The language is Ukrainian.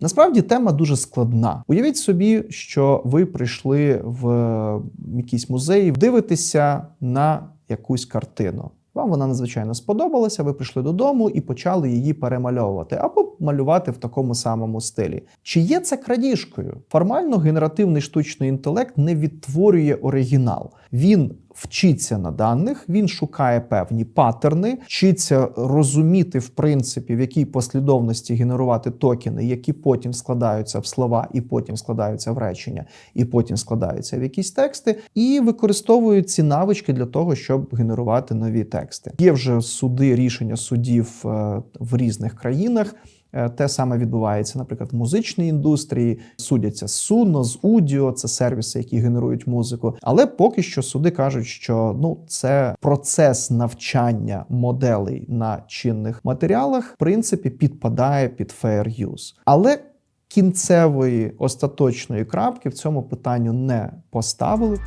Насправді тема дуже складна. Уявіть собі, що ви прийшли в якийсь музей, дивитеся на якусь картину. Вам вона надзвичайно сподобалася. Ви прийшли додому і почали її перемальовувати або малювати в такому самому стилі. Чи є це крадіжкою? Формально генеративний штучний інтелект не відтворює оригінал. Він вчиться на даних, він шукає певні паттерни, вчиться розуміти, в принципі, в якій послідовності генерувати токени, які потім складаються в слова, і потім складаються в речення, і потім складаються в якісь тексти, і використовують ці навички для того, щоб генерувати нові тексти. Є вже суди, рішення судів е, в різних країнах. Е, Те саме відбувається, наприклад, в музичній індустрії. Судяться з Suno, з Udio, це сервіси, які генерують музику. Але поки що суди кажуть, що ну це процес навчання моделей на чинних матеріалах, в принципі, підпадає під fair use. Але кінцевої остаточної крапки в цьому питанню не поставили.